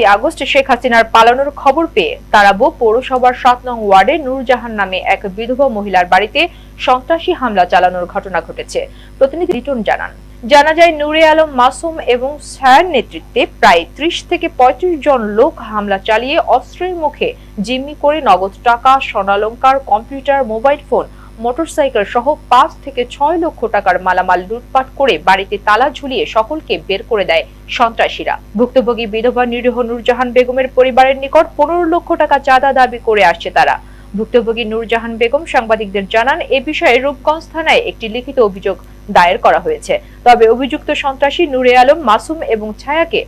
August Sheikh হাসিনার পালানোর খবর পেয়ে তারাবো পৌরসভার সাত নং ওয়ার্ডে নূরজাহান নামে এক বিধবা মহিলার বাড়িতে সন্ত্রাসী হামলা চালানোর ঘটনা ঘটেছে। প্রতিনিধি রিটন জানান, জানা যায় নূরে আলম মাসুম এবং ছায়ার নেতৃত্বে প্রায় ত্রিশ থেকে পঁয়ত্রিশ জন লোক হামলা চালিয়ে অস্ত্রের মুখে জিম্মি করে নগদ টাকা, স্বর্ণালঙ্কার, কম্পিউটার, মোবাইল ফোন মোটরসাইকেল সহ পাঁচ থেকে ছয় লক্ষ টাকার মালামাল লুটপাট করে বাড়িতে তালা ঝুলিয়ে সকলকে বের করে দেয় সন্ত্রাসীরা। ভুক্তভোগী বিধবা নিরীহ নূরজাহান বেগমের পরিবারের নিকট পনেরো লক্ষ টাকা চাঁদা দাবি করে আসছে তারা। ভুক্তভোগী নূরজাহান বেগম সাংবাদিকদের জানান, এ বিষয়ে রূপগঞ্জ থানায় একটি লিখিত অভিযোগ দায়ের করা হয়েছে। তবে অভিযুক্ত সন্ত্রাসী নূরে আলম, মাসুম এবং ছায়াকে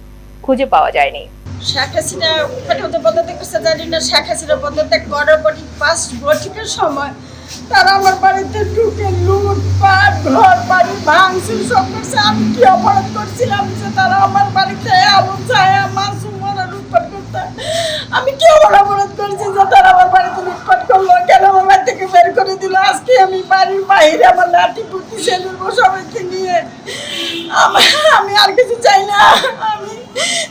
খুঁজে পাওয়া যায়নি। শেখ হাসিনা পেটোতে পদত্যাগ করছে, জানি না শেখ হাসিনা পদত্যাগ করার পর পাঁচ বছরের সময় তারা আমার বাড়িতে ঢুকে লুটপাট ঘর, বাড়ি ভাঙচুর সব করছে। আমি কি অপরাধ করছিলাম যে তারা আমার বাড়িতে আলু ছায়া মাসুম ওরা লুটপাট করতে? আমি কি অপরাধ করছি যে তারা আমার বাড়িতে লুটপাট করল? কেন আমার বাড়ি থেকে বের করে দিল? আজকে আমি বাড়ির বাইরে আমার লাঠি পুটি সেলুর সবাইকে নিয়ে। আমি আর কিছু চাই না। আমি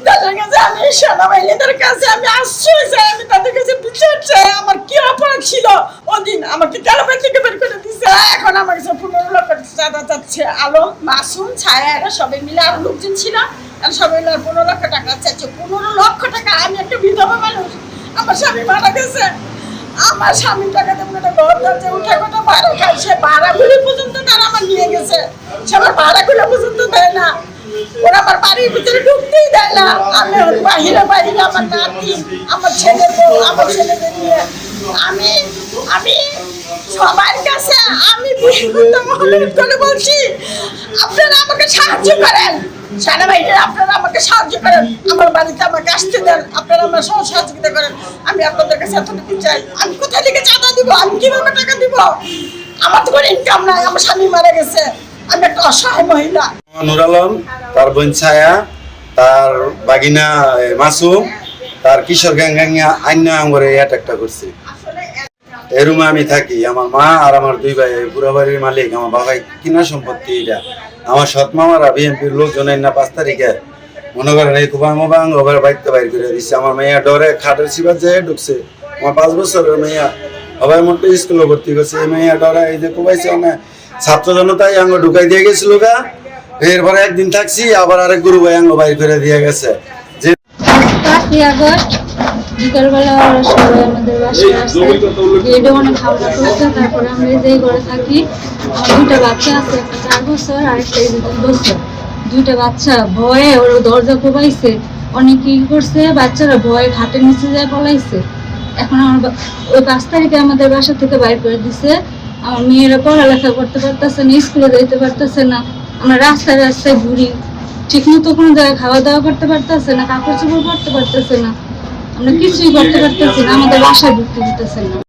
তাদের কাছে আমি সেনাবাহিনীদের কাছে আমি আশ্রয় চাই, আমি তাদের কাছে বিচার চাই। আমার কি অপরাধ ছিল? ওদিন আমাকে ক্যারাবাই থেকে বের করে দিছে। এখন আমার কাছে পনেরো লক্ষ চাঁদা চাচ্ছে। আলো, মাসুম, ছায়া, এরা সবাই মিলে আর লোকজন ছিল। আর সবাই মিলে পনেরো লক্ষ টাকা চাচ্ছে পনেরো লক্ষ টাকা। আমি একটা বিধবা মানুষ। আমার স্বামী মারা গেছে। আমার স্বামীর টাকা দেবো না ঘর উঠে কথা ভাড়া খায়। সে ভাড়াগুলো পর্যন্ত তারা আমার নিয়ে গেছে। সে আমার ভাড়াগুলো পর্যন্ত দেয় না। আমার বাড়ির ভিতরে ঢুকতেই দেয় না। আমি ওর আমার আমার ছেলে আমার নিয়ে। আমি আমি সবার কাছে আমি বলছি, আপনারা আমাকে সাহায্য করেন। সেনাবাহিনীরা আপনারা আমাকে সাহায্য করেন আমার বাড়িতে আমাকে আসতে দেন আপনারা আমার সহ সহযোগিতা করেন। আমি আপনাদের কাছে এতটুকু চাই। আমি কোথায় থেকে চাঁদা দিব? আমি কীভাবে টাকা দিব? আমার তো কোনো ইনকাম নাই আমার স্বামী মারা গেছে। আমি একটা অসহায় মহিলা। নুর আলম তার বোন ছায়া তার বাগিনা মাসুম তার কিশোর গাঙ্গাঙ্গা আইনা আঙ্গরে অ্যাটাকটা করছে। এই আমি থাকি। আমার মা আর আমার দুই ভাই বুড়া বাড়ির মালিক, আমার বাবাই কিনা সম্পত্তি এটা আমার সৎ মামারা বিএনপির লোকজন না পাঁচ তারিখে। মনে করেন এই কুবাং মোবাং, ওভার বাইকতে বাইর করে দিচ্ছে আমার মেয়া ডরে খাটের সিবার যেয়ে ঢুকছে। আমার পাঁচ বছরের মেয়া। সবাই মোটে স্কুলে ভর্তি করছে এই মেয়া ডরে এই যে কুবাইছে অনেক ছাত্র জনতাই আঙ্গ ঢুকাই দিয়ে গেছিল গা। এরপরে একদিন থাকছি, আবার আরেক গুরু ভাই আঙ্গ বাইর করে দিয়ে গেছে। যে পাঁচই আগস্ট বিকালবেলা ওরা সবাই আমাদের বাসায় আসে। গেটে অনেক হামলা করছে তারপরে আমরা যে ঘরে থাকি দুইটা বাচ্চা আছে একটা চার বছর আর একটা দুই বছর। দুইটা বাচ্চা ভয়ে ওরা দরজা কোবাইছে অনেক কি করছে বাচ্চারা ভয়ে ঘাটের নিচে যায় পলাইছে। এখন আমার ওই পাঁচ তারিখে আমাদের বাসা থেকে বাইর করে দিছে। আমার মেয়েরা পড়ালেখা করতে পারতেছে না স্কুলে যাইতে পারতেছে না। আমরা রাস্তায় রাস্তায় ঘুরি। ঠিক মতো কোনো জায়গায় খাওয়া দাওয়া করতে পারতেছে না, কাপড় চোপড় করতে পারতেছে না। আমরা কিছুই করতে পারতেছি না, আমাদের বাসায় ঢুকতে দিতেছে না।